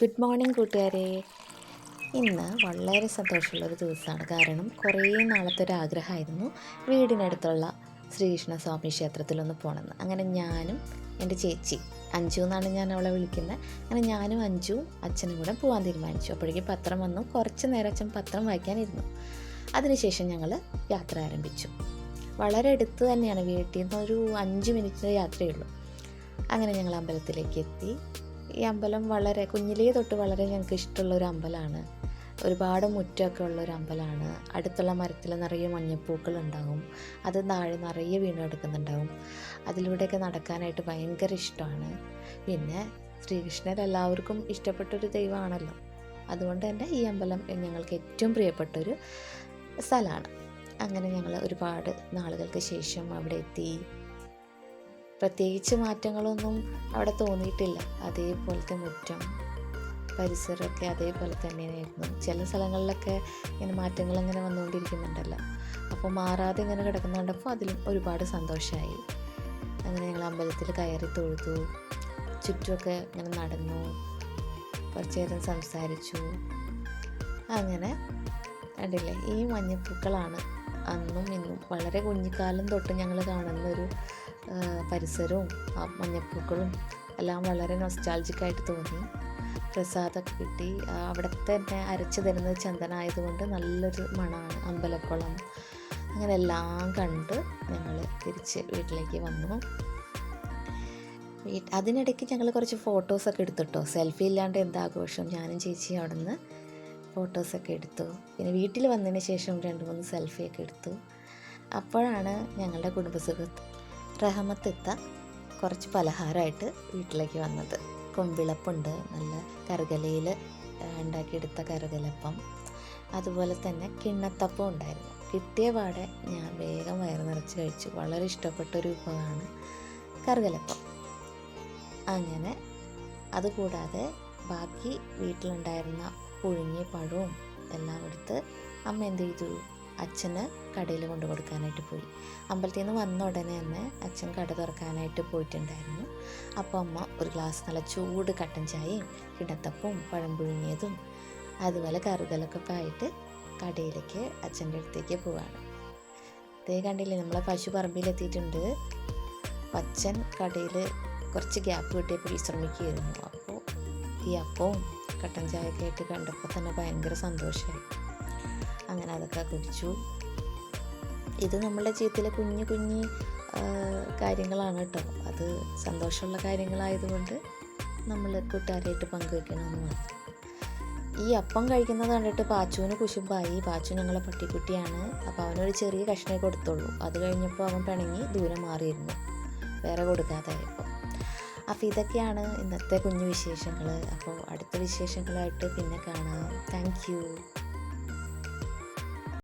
Good morning കൂട്ടുകാരെ. ഇന്ന് വളരെ സന്തോഷമുള്ളൊരു ദിവസമാണ്. കാരണം കുറേ നാളത്തെ ഒരു ആഗ്രഹമായിരുന്നു വീടിനടുത്തുള്ള ശ്രീകൃഷ്ണ സ്വാമി ക്ഷേത്രത്തിലൊന്ന് പോകണമെന്ന്. അങ്ങനെ ഞാനും എന്റെ ചേച്ചി അഞ്ചു എന്നാണ് ഞാൻ അവളെ വിളിക്കുന്നത്. അങ്ങനെ ഞാനും അഞ്ചു അച്ഛനും കൂടെ പോകാൻ തീരുമാനിച്ചു. അപ്പോഴേക്കും പത്രം വന്നു. കുറച്ച് നേരം അച്ഛൻ പത്രം വായിക്കാനിരുന്നു. അതിനുശേഷം ഞങ്ങൾ യാത്ര ആരംഭിച്ചു. വളരെ അടുത്ത് തന്നെയാണ് വീട്ടിൽ നിന്ന് ഒരു അഞ്ച് മിനിറ്റിന്റെ യാത്രയുള്ളൂ അങ്ങനെ ഞങ്ങൾ അമ്പലത്തിലേക്ക് എത്തി. ഈ അമ്പലം വളരെ കുഞ്ഞിലേ തൊട്ട് വളരെ ഞങ്ങൾക്ക് ഇഷ്ടമുള്ള ഒരു അമ്പലമാണ്. ഒരുപാട് മുറ്റമൊക്കെ ഉള്ള ഒരു അമ്പലമാണ്. അടുത്തുള്ള മരത്തിൽ നിറയെ മഞ്ഞപ്പൂക്കൾ ഉണ്ടാവും അത് താഴെ നിറയെ വീണ് കിടക്കുന്നുണ്ടാവും അതിലൂടെയൊക്കെ നടക്കാനായിട്ട് ഭയങ്കര ഇഷ്ടമാണ്. പിന്നെ ശ്രീകൃഷ്ണൻ എല്ലാവർക്കും ഇഷ്ടപ്പെട്ടൊരു ദൈവമാണല്ലോ. അതുകൊണ്ട് തന്നെ ഈ അമ്പലം ഞങ്ങൾക്ക് ഏറ്റവും പ്രിയപ്പെട്ടൊരു സ്ഥലമാണ്. അങ്ങനെ ഞങ്ങൾ ഒരുപാട് നാളുകൾക്ക് ശേഷം അവിടെ എത്തി. പ്രത്യേകിച്ച് മാറ്റങ്ങളൊന്നും അവിടെ തോന്നിയിട്ടില്ല. അതേപോലത്തെ മുറ്റം പരിസരമൊക്കെ അതേപോലെ തന്നെയായിരുന്നു. ചില സ്ഥലങ്ങളിലൊക്കെ ഇങ്ങനെ മാറ്റങ്ങൾ അങ്ങനെ വന്നുകൊണ്ടിരിക്കുന്നുണ്ടല്ലോ. അപ്പോൾ മാറാതെ ഇങ്ങനെ കിടക്കുന്ന കണ്ടപ്പോൾ അതിലും ഒരുപാട് സന്തോഷമായി. അങ്ങനെ ഞങ്ങൾ അമ്പലത്തിൽ കയറി തൊഴുതു. ചുറ്റുമൊക്കെ ഇങ്ങനെ നടന്നു. കുറച്ച് നേരം സംസാരിച്ചു. അങ്ങനെ കണ്ടില്ലേ? ഈ മഞ്ഞപ്പൂക്കളാണ് അന്നും ഇന്നും വളരെ കുഞ്ഞിക്കാലം തൊട്ട് ഞങ്ങൾ കാണുന്ന ഒരു ആ, പരിസരവും ആ മഞ്ഞപ്പൂക്കളും എല്ലാം വളരെ നൊസ്റ്റാൾജിക്കായിട്ട് തോന്നി. പ്രസാദമൊക്കെ കിട്ടി. അവിടെ അവിടുത്തെ തന്നെ അരച്ച് തരുന്നത് ചന്ദനായതുകൊണ്ട് നല്ലൊരു മണമാണ് അമ്പലക്കുളം. അങ്ങനെ എല്ലാം കണ്ട് ഞങ്ങൾ തിരിച്ച് വീട്ടിലേക്ക് വന്നു. അതിനിടയ്ക്ക് ഞങ്ങൾ കുറച്ച് ഫോട്ടോസൊക്കെ എടുത്തിട്ടോ. സെൽഫി ഇല്ലാണ്ട് എന്താ ആഘോഷം? ഞാനും ചേച്ചി അവിടെ നിന്ന് ഫോട്ടോസൊക്കെ എടുത്തു. പിന്നെ വീട്ടിൽ വന്നതിന് ശേഷം രണ്ട് മൂന്ന് സെൽഫിയൊക്കെ എടുത്തു. അപ്പോഴാണ് ഞങ്ങളുടെ കുടുംബസുഹൃത്ത് റഹമത്തെത്ത കുറച്ച് പലഹാരമായിട്ട് വീട്ടിലേക്ക് വന്നത്. കൊമ്പിളപ്പുണ്ട് നല്ല കറുകലയിൽ ഉണ്ടാക്കിയെടുത്ത കറുകലപ്പം. അതുപോലെ തന്നെ കിണ്ണത്തപ്പം ഉണ്ടായിരുന്നു. കിട്ടിയ പാടെ ഞാൻ വേഗം വയറ് നിറച്ച് കഴിച്ചു. വളരെ ഇഷ്ടപ്പെട്ട ഒരു വിഭവമാണ് കറുകലപ്പം. അങ്ങനെ അതുകൂടാതെ ബാക്കി വീട്ടിലുണ്ടായിരുന്ന പുഴുങ്ങിയ പഴവും എല്ലാം എടുത്ത് അമ്മ എന്ത് ചെയ്തു? അച്ഛന് കടയിൽ കൊണ്ടു കൊടുക്കാനായിട്ട് പോയി. അമ്പലത്തിൽ നിന്ന് വന്ന ഉടനെ തന്നെ അച്ഛൻ കട തുറക്കാനായിട്ട് പോയിട്ടുണ്ടായിരുന്നു. അപ്പോൾ അമ്മ ഒരു ഗ്ലാസ് നല്ല ചൂട് കട്ടൻ ചായയും കിടത്തപ്പവും പഴം പുഴുങ്ങിയതും അതുപോലെ കറുകലൊക്കെ ആയിട്ട് കടയിലേക്ക് അച്ഛന്റെ അടുത്തേക്ക് പോവാണ്. ഇതേ കണ്ടില്ലേ നമ്മളെ പശു പറമ്പിലെത്തിയിട്ടുണ്ട് അച്ഛൻ കടയിൽ കുറച്ച് ഗ്യാപ്പ് കിട്ടിയപ്പോൾ വിശ്രമിക്കുകയായിരുന്നു. അപ്പോൾ ഈ അപ്പവും കട്ടൻ ചായയൊക്കെ ആയിട്ട് കണ്ടപ്പോൾ തന്നെ ഭയങ്കര സന്തോഷമായി. അതൊക്കെ കുടിച്ചു ഇത് നമ്മുടെ ജീവിതത്തിലെ കുഞ്ഞു കുഞ്ഞു കാര്യങ്ങളാണ് കേട്ടോ. അത് സന്തോഷമുള്ള കാര്യങ്ങളായതുകൊണ്ട് നമ്മൾ കൂട്ടുകാരായിട്ട് പങ്കുവെക്കണമെന്ന് മാത്രം. ഈ അപ്പം കഴിക്കുന്നത് കണ്ടിട്ട് പാച്ചുവിന് കുശുമ്പായി. പാച്ചു ഞങ്ങളെ പട്ടിക്കുട്ടിയാണ്. അപ്പോൾ അവനൊരു ചെറിയ കഷ്ണേ കൊടുത്തുള്ളൂ. അത് കഴിഞ്ഞപ്പോൾ അവൻ പിണങ്ങി ദൂരെ മാറിയിരുന്നു. വേറെ കൊടുക്കാതായപ്പോൾ അപ്പോൾ ഇതൊക്കെയാണ് ഇന്നത്തെ കുഞ്ഞു വിശേഷങ്ങൾ. അപ്പോൾ അടുത്ത വിശേഷങ്ങളായിട്ട് പിന്നെ കാണാം. താങ്ക്